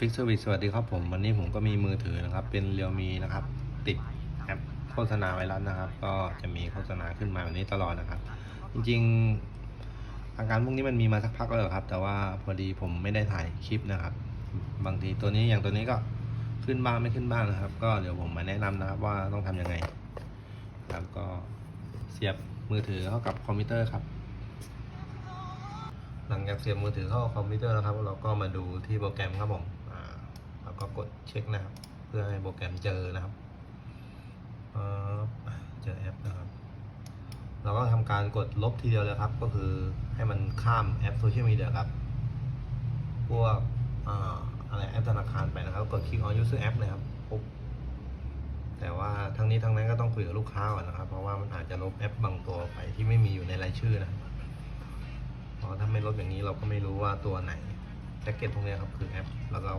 ฟิกเซอร์วิสสวัสดีครับผม วันนี้ผมก็มีมือถือนะครับ เป็นเรียวมีนะครับ ติดแอปโฆษณาไวรัสนะครับ ก็จะมีโฆษณาขึ้นมาแบบนี้ตลอดนะครับ จริงๆ อาการพวกนี้มันมีมาสักพักแล้วครับ แต่ว่าพอดีผมไม่ได้ถ่ายคลิปนะครับ บางทีตัวนี้อย่างตัวนี้ก็ขึ้นบ้างไม่ขึ้นบ้างนะครับ ก็เดี๋ยวผมมาแนะนำนะครับว่าต้องทำยังไงครับก็เสียบมือถือเข้ากับคอมพิวเตอร์ครับหลังจากเสียบมือถือเข้าคอมพิวเตอร์แล้วครับ เราก็มาดูที่โปรแกรมครับผม แล้วก็กดเช็คนะครับ เพื่อให้โปรแกรมเจอนะครับเจอแอปนะครับ เราก็ทำการกดลบทีเดียวเลยครับ ก็คือให้มันข้ามแอปโซเชียลมีเดียครับ พวกอะไรแอปธนาคารไปนะครับ กดคลิก on user app เลยครับปุ๊บแต่ว่าทั้งนี้ทั้งนั้นก็ต้องคุยกับลูกค้าก่อนนะครับ เพราะว่ามันอาจจะลบแอปบางตัวไปที่ไม่มีอยู่ในรายชื่อนะเพราะถ้าไม่ลบอย่างนี้เราก็ไม่รู้ว่าตัวไหนแพ็กเกจพวกนี้ครับคือแอปแล้วเรา